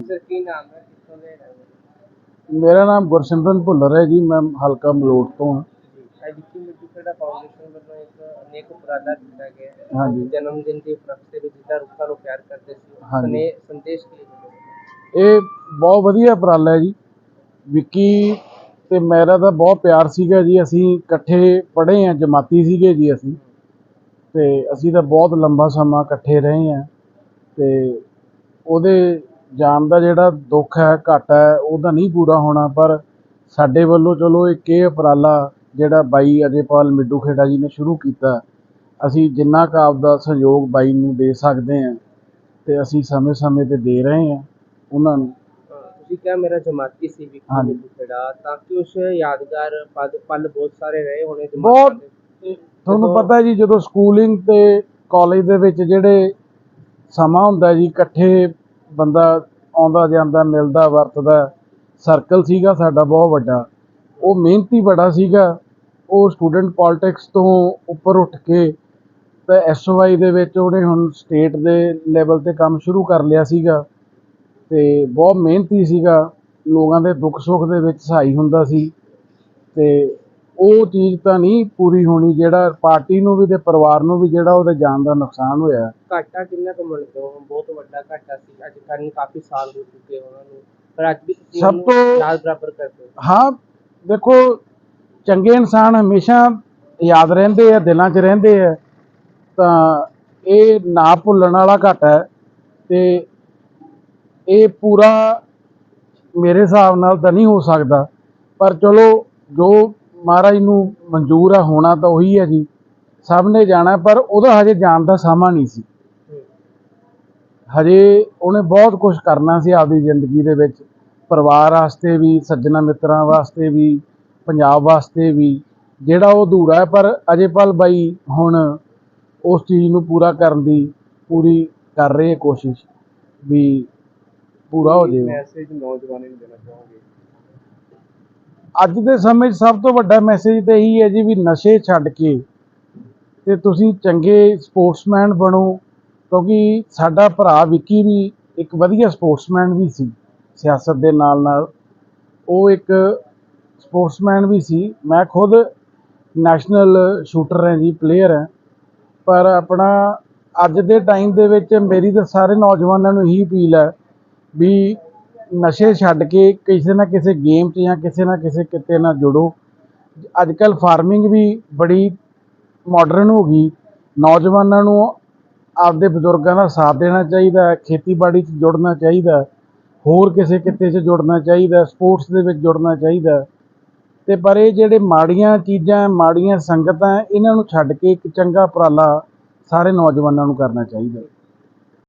Sir ਕੀ ਨਾਮ ਹੈ? ਕਿੱਥੋਂ ਦੇ ਰਹਿਣ ਵਾਲੇ? ਮੇਰਾ ਨਾਮ ਗੁਰਸਿਮਰਨ ਭੁੱਲਰ ਹੈ ਜੀ ਮੈਂ ਹਲਕਾ ਮਲੋਟ ਤੋਂ ਹਾਂ। ਜੀ ਅੱਜ ਕੀ ਮਿੱਟੀ ਖੇੜਾ ਫਾਊਂਡੇਸ਼ਨ ਵੱਲੋਂ ਇੱਕ ਅਨੇਕ ਉਪਰਾਲਾ ਕੀਤਾ ਗਿਆ ਹੈ? ਹਾਂਜੀ। ਜਨਮ ਦਿਨ ਦੇ ਉਪਲਕਸ਼ ਤੇ ਵਿੱਚ ਜਿੱਦਾਂ ਰੁੱਖਾਂ ਨੂੰ ਪਿਆਰ ਕਰਦੇ ਸੀ। ਹਾਂਜੀ। ਸਨੇ ਸੰਦੇਸ਼ ਕੀ ਹੈ? ਇਹ ਬਹੁਤ ਵਧੀਆ ਉਪਰਾਲਾ ਹੈ ਜੀ। ਵਿੱਕੀ ਤੇ ਮੇਰਾ ਤਾਂ ਬਹੁਤ ਪਿਆਰ ਸੀਗਾ ਜੀ। ਅਸੀਂ ਇਕੱਠੇ ਪੜ੍ਹੇ ਆ ਜਮਾਤੀ ਸੀਗੇ ਜੀ ਅਸੀਂ। ਤੇ ਅਸੀਂ ਤਾਂ ਬਹੁਤ ਲੰਬਾ ਸਮਾਂ ਇਕੱਠੇ ਰਹੇ ਆ ਤੇ ਉਹਦੇ ਜਾਣ ਦਾ ਜਿਹੜਾ ਦੁੱਖ ਹੈ ਘਾਟਾ ਹੈ ਉਹਦਾ ਨਹੀਂ ਪੂਰਾ ਹੋਣਾ ਪਰ ਸਾਡੇ ਵੱਲੋਂ ਚਲੋ ਇੱਕ ਇਹ ਉਪਰਾਲਾ ਜਿਹੜਾ ਬਾਈ ਅਜੇਪਾਲ ਮਿੱਡੂ ਖੇੜਾ ਜੀ ਨੇ ਸ਼ੁਰੂ ਕੀਤਾ ਅਸੀਂ ਜਿੰਨਾ ਕੁ ਆਪਦਾ ਸਹਿਯੋਗ ਬਾਈ ਨੂੰ ਦੇ ਸਕਦੇ ਹਾਂ ਤੇ ਅਸੀਂ ਸਮੇਂ-ਸਮੇਂ ਤੇ ਦੇ ਰਹੇ ਹਾਂ ਉਹਨਾਂ ਨੂੰ ਤੁਸੀਂ ਕਿਹਾ ਮੇਰਾ ਜਮਾਤੀ ਸੀ ਹਾਂਜੀ। ਮਿੱਟੀ ਖੇੜਾ ਤਾਂ ਕਿ ਉਸ ਯਾਦਗਾਰ ਪਲ ਬਹੁਤ ਸਾਰੇ ਰਹੇ ਹੋਣੇ ਬਹੁਤ। ਤੁਹਾਨੂੰ ਪਤਾ ਜੀ ਜਦੋਂ ਸਕੂਲਿੰਗ ਤੇ ਕਾਲਜ ਦੇ ਵਿੱਚ ਜਿਹੜੇ ਸਮਾਂ ਹੁੰਦਾ ਜੀ ਇਕੱਠੇ ਬੰਦਾ ਆਉਂਦਾ, ਜਾਂਦਾ, ਮਿਲਦਾ, ਵਰਤਦਾ ਸਰਕਲ ਸੀਗਾ ਸਾਡਾ ਬਹੁਤ ਵੱਡਾ। ਉਹ ਮਿਹਨਤੀ ਬੜਾ ਸੀਗਾ। ਉਹ ਸਟੂਡੈਂਟ ਪੋਲਿਟਿਕਸ ਤੋਂ ਉੱਪਰ ਉੱਠ ਕੇ ਤੇ ਐਸਓਆਈ ਦੇ ਵਿੱਚ ਉਹਨੇ ਹੁਣ ਸਟੇਟ ਦੇ ਲੈਵਲ ਤੇ ਕੰਮ ਸ਼ੁਰੂ ਕਰ ਲਿਆ ਸੀਗਾ। ਤੇ ਬਹੁਤ ਮਿਹਨਤੀ ਸੀਗਾ। ਲੋਕਾਂ ਦੇ ਦੁੱਖ ਸੁੱਖ ਦੇ ਵਿੱਚ ਸਹਾਈ ਹੁੰਦਾ ਸੀ। ਤੇ ਉਹ ਚੀਜ਼ ਤਾਂ ਨਹੀਂ ਪੂਰੀ ਹੋਣੀ ਜਿਹੜਾ ਪਾਰਟੀ ਨੂੰ ਵੀ ਤੇ ਪਰਿਵਾਰ ਨੂੰ ਵੀ ਜਿਹੜਾ ਉਹਦੇ ਜਾਨ ਦਾ ਨੁਕਸਾਨ ਹੋਇਆ। ਘਾਟਾ ਕਿੰਨਾ ਕੁ ਮੰਨਦੇ ਹੋ ਬਹੁਤ ਵੱਡਾ ਘਾਟਾ ਸੀ। ਅੱਜ ਕੱਲ੍ਹ ਕਾਫੀ ਸਾਲ ਹੋ ਚੁੱਕੇ ਉਹਨਾਂ ਨੂੰ। ਪਰ ਅੱਜ ਵੀ ਸਭ ਤੋਂ- ਯਾਦ ਬਰਾਬਰ ਕਰਦੇ ਹਾਂ ਦੇਖੋ ਚੰਗੇ ਇਨਸਾਨ ਹਮੇਸ਼ਾ ਯਾਦ ਰਹਿੰਦੇ ਆ ਦਿਲਾਂ 'ਚ ਰਹਿੰਦੇ ਆ। ਤਾਂ ਇਹ ਨਾ ਭੁੱਲਣ ਵਾਲਾ ਘਾਟਾ ਹੈ ਤੇ ਇਹ ਪੂਰਾ ਮੇਰੇ ਹਿਸਾਬ ਨਾਲ ਤਾਂ ਨਹੀਂ ਹੋ ਸਕਦਾ। ਪਰ ਚਲੋ ਜੋ ਮਹਾਰਾਜ ਨੂੰ ਮਨਜ਼ੂਰ ਆ ਹੋਣਾ ਤਾਂ ਉਹੀ ਹੈ ਜੀ। ਸਭ ਨੇ ਜਾਣਾ ਪਰ ਉਹਦਾ ਹਜੇ ਜਾਣ ਦਾ ਸਮਾਂ ਨਹੀਂ ਸੀ। ਹਜੇ ਉਹਨੇ ਬਹੁਤ ਕੁਝ ਕਰਨਾ ਸੀ ਆਪਦੀ ਜ਼ਿੰਦਗੀ ਦੇ ਵਿੱਚ। ਪਰਿਵਾਰ ਵਾਸਤੇ ਵੀ ਸੱਜਣਾ ਮਿੱਤਰਾਂ ਵਾਸਤੇ ਵੀ ਪੰਜਾਬ ਵਾਸਤੇ ਵੀ ਜਿਹੜਾ ਉਹ ਅਧੂਰਾ ਹੈ ਪਰ ਅਜੇਪਾਲ ਬਾਈ ਹੁਣ ਉਸ ਚੀਜ਼ ਨੂੰ ਪੂਰਾ ਕਰਨ ਦੀ ਪੂਰੀ ਕਰ ਰਹੇ ਕੋਸ਼ਿਸ਼ ਵੀ ਪੂਰਾ ਹੋ ਜਾਵੇ ਮੈਸੇਜ ਨੌਜਵਾਨਾਂ ਨੂੰ ਦੇਣਾ ਚਾਹੋਗੇ? ਅੱਜ ਦੇ ਸਮੇਂ 'ਚ ਸਭ ਤੋਂ ਵੱਡਾ ਮੈਸੇਜ ਤਾਂ ਇਹੀ ਹੈ ਜੀ ਵੀ ਨਸ਼ੇ ਛੱਡ ਕੇ ਤੇ ਤੁਸੀਂ ਚੰਗੇ ਸਪੋਰਟਸਮੈਨ ਬਣੋ, ਕਿਉਂਕਿ ਸਾਡਾ ਭਰਾ ਵਿੱਕੀ ਵੀ ਇੱਕ ਵਧੀਆ ਸਪੋਰਟਸਮੈਨ ਵੀ ਸੀ, ਸਿਆਸਤ ਦੇ ਨਾਲ ਨਾਲ ਉਹ ਇੱਕ ਸਪੋਰਟਸਮੈਨ ਵੀ ਸੀ। ਮੈਂ ਖੁਦ ਨੈਸ਼ਨਲ ਸ਼ੂਟਰ ਹਾਂ ਜੀ ਪਲੇਅਰ ਹਾਂ। ਪਰ ਆਪਣਾ ਅੱਜ ਦੇ ਟਾਈਮ ਦੇ ਵਿੱਚ ਮੇਰੀ ਤਾਂ ਸਾਰੇ ਨੌਜਵਾਨਾਂ ਨੂੰ ਇਹੀ ਅਪੀਲ ਹੈ ਵੀ ਨਸ਼ੇ ਛੱਡ ਕੇ ਕਿਸੇ ਨਾ ਕਿਸੇ ਗੇਮ 'ਚ ਜਾਂ ਕਿਸੇ ਨਾ ਕਿਸੇ ਕਿਤੇ ਨਾਲ ਜੁੜੋ। ਅੱਜ ਕੱਲ ਫਾਰਮਿੰਗ ਵੀ ਬੜੀ ਮਾਡਰਨ ਹੋ ਗਈ। ਨੌਜਵਾਨਾਂ ਨੂੰ ਆਪਦੇ ਬਜ਼ੁਰਗਾਂ ਦਾ ਸਾਥ ਦੇਣਾ ਚਾਹੀਦਾ ਹੈ ਖੇਤੀਬਾੜੀ 'ਚ ਜੁੜਨਾ ਚਾਹੀਦਾ, ਹੋਰ ਕਿਸੇ ਕਿੱਤੇ 'ਚ ਜੁੜਨਾ ਚਾਹੀਦਾ ਸਪੋਰਟਸ ਦੇ ਵਿੱਚ ਜੁੜਨਾ ਚਾਹੀਦਾ। ਹੈ। ਤੇ ਪਰ ਇਹ ਜਿਹੜੇ ਮਾੜੀਆਂ ਚੀਜ਼ਾਂ, ਮਾੜੀਆਂ ਸੰਗਤਾਂ, ਇਹਨਾਂ ਨੂੰ ਛੱਡ ਕੇ ਇੱਕ ਚੰਗਾ ਉਪਰਾਲਾ ਸਾਰੇ ਨੌਜਵਾਨਾਂ ਨੂੰ ਕਰਨਾ ਚਾਹੀਦਾ।